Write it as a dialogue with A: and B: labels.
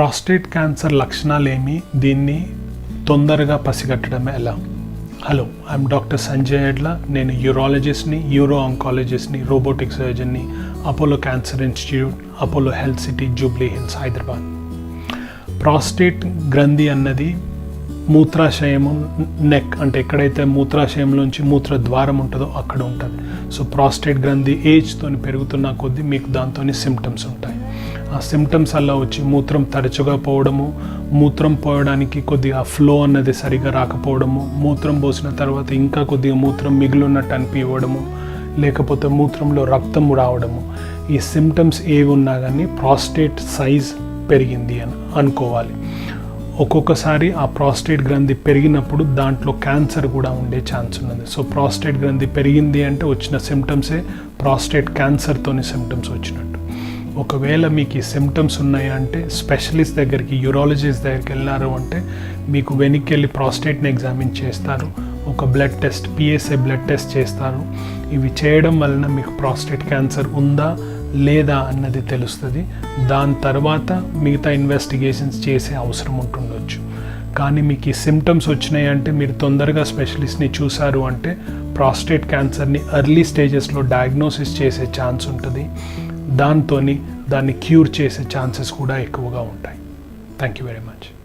A: Prostate cancer లక్షణాలు ఏమి? దీన్ని తొందరగా పసిగట్టడం ఎలా? Hello I'm doctor Sanjay Edla నేను యూరాలజిస్ట్ని యూరో ఆంకాలజిస్ట్ని robotic సర్జన్ని Apollo cancer institute Apollo health city Jubilee Hills Hyderabad prostate గ్రంథి అన్నది మూత్రాశయము నెక్ అంటే ఎక్కడైతే మూత్రాశయంలోంచి మూత్ర ద్వారం ఉంటుందో అక్కడ ఉంటుంది. సో ప్రాస్టేట్ గ్రంథి ఏజ్తో పెరుగుతున్న కొద్దీ మీకు దాంతో సిమ్టమ్స్ ఉంటాయి. సిమ్టమ్స్ అలా వచ్చి మూత్రం తరచుగా పోవడము మూత్రం పోయడానికి కొద్దిగా ఫ్లో అన్నది సరిగా రాకపోవడము మూత్రం పోసిన తర్వాత ఇంకా కొద్దిగా మూత్రం మిగిలినట్టు అనిపించడము లేకపోతే మూత్రంలో రక్తం రావడము. ఈ సిమ్టమ్స్ ఏవి ఉన్నా కానీ ప్రాస్టేట్ సైజ్ పెరిగింది అని అనుకోవాలి. ఒక్కొక్కసారి ఆ ప్రాస్టేట్ గ్రంథి పెరిగినప్పుడు దాంట్లో క్యాన్సర్ కూడా ఉండే ఛాన్స్ ఉన్నది. సో ప్రాస్టేట్ గ్రంథి పెరిగింది అంటే వచ్చిన సిమ్టమ్సే ప్రాస్టేట్ క్యాన్సర్తోని సిమ్టమ్స్ వచ్చినట్టు. ఒకవేళ మీకు ఈ సిమ్టమ్స్ ఉన్నాయంటే స్పెషలిస్ట్ దగ్గరికి యూరాలజిస్ట్ దగ్గరికి వెళ్ళినారు అంటే మీకు వెనక్కి వెళ్ళి ప్రాస్టేట్ని ఎగ్జామిన్ చేస్తారు. ఒక blood test PSA blood test చేస్తారు. ఇవి చేయడం వలన మీకు ప్రాస్టేట్ క్యాన్సర్ ఉందా లేదా అన్నది తెలుస్తుంది. దాని తర్వాత మిగతా ఇన్వెస్టిగేషన్స్ చేసే అవసరం ఉంటుండొచ్చు. కానీ మీకు ఈ సిమ్టమ్స్ వచ్చినాయి అంటే మీరు తొందరగా స్పెషలిస్ట్ని చూశారు అంటే ప్రాస్టేట్ క్యాన్సర్ని ఎర్లీ స్టేజెస్లో డయాగ్నోసిస్ చేసే ఛాన్స్ ఉంటుంది. దాంతో దాన్ని క్యూర్ చేసే ఛాన్సెస్ కూడా ఎక్కువగా ఉంటాయి. Thank you very much